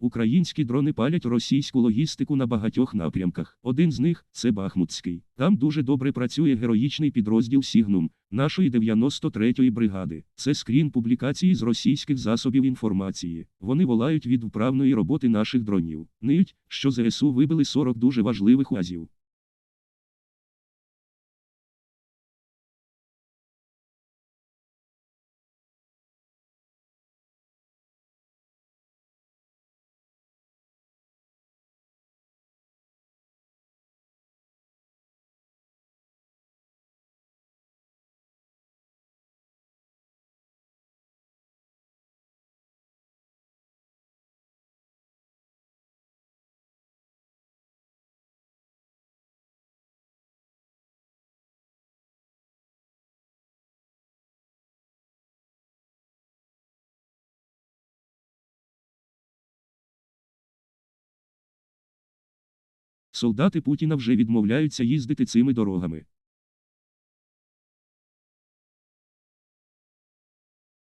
Українські дрони палять російську логістику на багатьох напрямках. Один з них це Бахмутський. Там дуже добре працює героїчний підрозділ Сігнум нашої 93-ї бригади. Це скрін публікації з російських засобів інформації. Вони волають від вправної роботи наших дронів. Ниють, що ЗСУ вибили 40 дуже важливих уазів. Солдати Путіна вже відмовляються їздити цими дорогами.